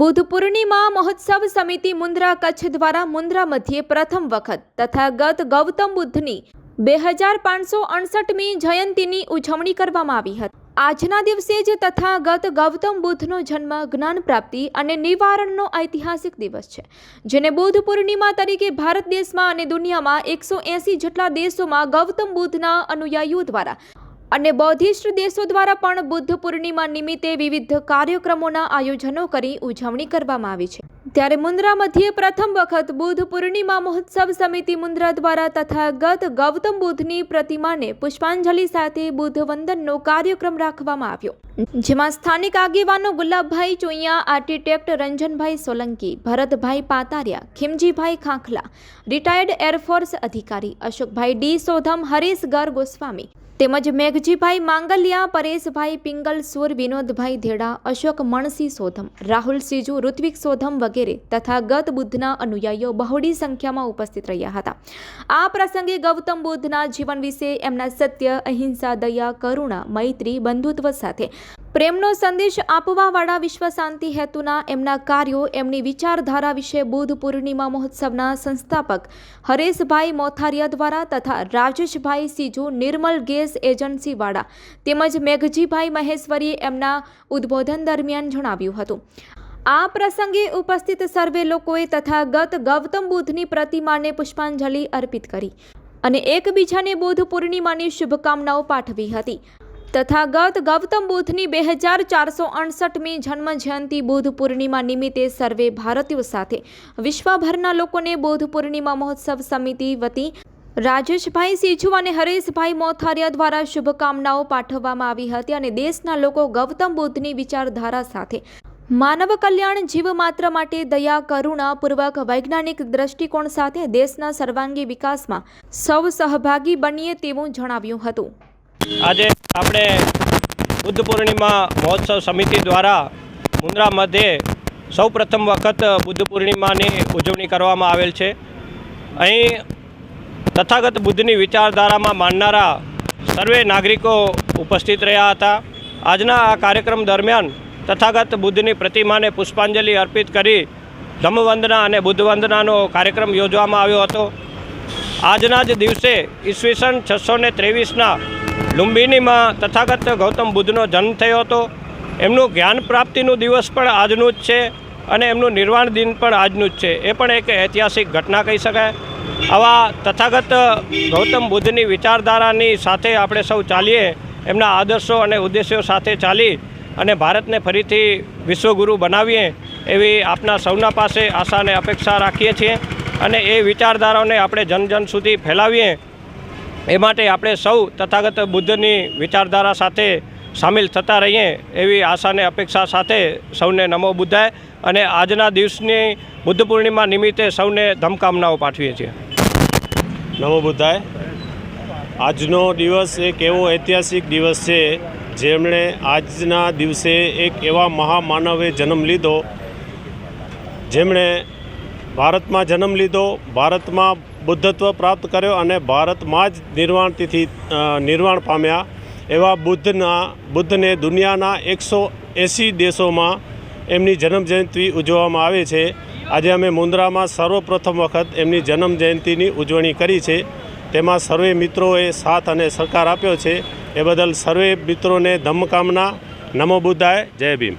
બુદ્ધ પૂર્ણિમા મહોત્સવ સમિતિ મુન્દ્રા કચ્છ દ્વારા મુન્દ્રા મધ્યે પ્રથમ વખત તથા ગત ગૌતમ બુદ્ધની બે હજાર પાંચસો અડસઠમી જયંતીની ઉજવણી કરવામાં આવી હતી. આજના દિવસે જ તથા ગત ગૌતમ બુદ્ધનો જન્મ, જ્ઞાન પ્રાપ્તિ અને નિવારણનો ઐતિહાસિક દિવસ છે, જેને બુદ્ધ પૂર્ણિમા તરીકે ભારત દેશમાં અને દુનિયામાં એકસો એંસી જેટલા દેશોમાં ગૌતમ બુદ્ધના અનુયાયીઓ દ્વારા અને બૌદ્ધિસ્ટ દેશો દ્વારા પણ બુદ્ધ પૂર્ણિમા નિમિત્તે વિવિધ કાર્યક્રમોના આયોજનો કરી ઉજવણી કરવામાં આવી છે. ત્યારે મુન્દ્રા મધ્યે પ્રથમ વખત બુદ્ધ પૂર્ણિમા મહોત્સવ સમિતિ મુન્દ્રા દ્વારા તથા ગત ગૌતમ બુદ્ધની પ્રતિમાને પુષ્પાંજલિ સાથે બુદ્ધ વંદનનો કાર્યક્રમ રાખવામાં આવ્યો. જેમાં સ્થાનિક આગેવાનો Gulabbhai Choiya, architect Ranjanbhai Solanki, Bharatbhai Patariya, Khimjibhai Khankhla, retired air force અધિકારી અશોકભાઈ ડી સોધમ હરીશ ગર ગોસ્વામી તેમજ મેઘજીભાઈ માંગલિયા, પરેશભાઈ પિંગલ, સુર વિનોદભાઈ ધેડા, અશોક મણસી સોધમ, રાહુલ સિજુ, ઋત્વિક સોધમ વગેરે તથા ગત બુદ્ધના અનુયાયીઓ બહોળી સંખ્યામાં ઉપસ્થિત રહ્યા હતા. આ પ્રસંગે ગૌતમ બુદ્ધના જીવન વિશે એમના સત્ય, અહિંસા, દયા, કરુણા, મૈત્રી, બંધુત્વ સાથે પ્રેમનો સંદેશ આપવાવાળા વિશ્વ શાંતિ હેતુના એમના કાર્યો એમની વિચારધારા વિશે બુદ્ધ પૂર્ણિમા મહોત્સવના સંસ્થાપક હરેશભાઈ મોથારિયા દ્વારા તથા રાજેશભાઈ સીજુ નિર્મલ ગેસ એજન્સીવાળા તેમજ મેઘજીભાઈ મહેશ્વરીએ એમના ઉદ્બોધન દરમિયાન જણાવ્યું હતું. આ પ્રસંગે ઉપસ્થિત સર્વે લોકોએ તથા ગત ગૌતમ બુદ્ધની પ્રતિમાને પુષ્પાંજલિ અર્પિત કરી અને એકબીજાને બુદ્ધ પૂર્ણિમાની શુભકામનાઓ પાઠવી હતી. તથા ગત ગૌતમ બુદ્ધની બે હજાર ચારસો અડસઠમી જન્મ જયંતિ બુદ્ધ પૂર્ણિમા નિમિત્તે સર્વે ભારતીયો સાથે. વિશ્વભરના લોકોને બુદ્ધ પૂર્ણિમા મહોત્સવ સમિતિ વતી રાજેશભાઈ સીજુ અને હરેશભાઈ મોથારિયા દ્વારા શુભકામનાઓ પાઠવવામાં આવી હતી અને દેશના લોકો ગૌતમ બુદ્ધની વિચારધારા સાથે. માનવ કલ્યાણ જીવ માત્ર માટે દયા કરુણાપૂર્વક વૈજ્ઞાનિક દ્રષ્ટિકોણ સાથે દેશના સર્વાંગી વિકાસમાં સૌ સહભાગી બનીએ તેવું જણાવ્યું હતું. આજે આપણે બુદ્ધ પૂર્ણિમા મહોત્સવ સમિતિ દ્વારા મુન્દ્રા મધ્યે સૌ પ્રથમ વખત બુદ્ધ પૂર્ણિમાની ઉજવણી કરવામાં આવેલ છે. અહીં તથાગત બુદ્ધની વિચારધારામાં માનનારા સર્વે નાગરિકો ઉપસ્થિત રહ્યા હતા. આજના આ કાર્યક્રમ દરમિયાન તથાગત બુદ્ધની પ્રતિમાને પુષ્પાંજલિ અર્પિત કરી ધમ્મવંદના અને બુદ્ધવંદનાનો કાર્યક્રમ યોજવામાં આવ્યો હતો. આજના જ દિવસે ઈસવીસન છસો ને ત્રેવીસના લુંબિનીમાં તથાગત ગૌતમ બુદ્ધનો જન્મ થયો હતો. એમનું જ્ઞાન પ્રાપ્તિનું દિવસ પણ આજનું જ છે અને એમનું નિર્વાણ દિન પણ આજનું જ છે. એ પણ એક ઐતિહાસિક ઘટના કહી શકાય. આવા તથાગત ગૌતમ બુદ્ધની વિચારધારાની સાથે આપણે સૌ ચાલીએ, એમના આદર્શો અને ઉદ્દેશ્યો સાથે ચાલી અને ભારતને ફરીથી વિશ્વગુરુ બનાવીએ એવી આપના સૌના પાસે આશા અને અપેક્ષા રાખીએ છીએ. અને એ વિચારધારાઓને આપણે જન જન સુધી ફેલાવીએ, એ માટે આપણે સૌ તથાગત બુદ્ધની વિચારધારા સાથે સામેલ થતા રહીએ એવી આશાને અપેક્ષા સાથે સૌને નમો બુદ્ધાય અને આજના દિવસની બુદ્ધ પૂર્ણિમા નિમિત્તે સૌને ધમકામનાઓ પાઠવીએ છીએ. નમો બુદ્ધાય. આજનો દિવસ એક એવો ઐતિહાસિક દિવસ છે જેમણે આજના દિવસે એક એવા મહામાનવે જન્મ લીધો, જેમણે ભારતમાં જન્મ લીધો, ભારતમાં બુદ્ધત્વ પ્રાપ્ત કર્યો અને ભારતમાં જ નિર્વાણ તિથિ નિર્વાણ પામ્યા. એવા બુદ્ધના, બુદ્ધને દુનિયાના એકસો એંસી દેશોમાં એમની જન્મ જયંતિ ઉજવવામાં આવે છે. આજે અમે મુન્દ્રામાં સર્વપ્રથમ વખત એમની જન્મ જયંતિની ઉજવણી કરી છે. તેમાં સર્વે મિત્રોએ સાથ અને સહકાર આપ્યો છે. એ બદલ સર્વે મિત્રોને ધમ્મકામના. નમો બુદ્ધાય. જય ભીમ.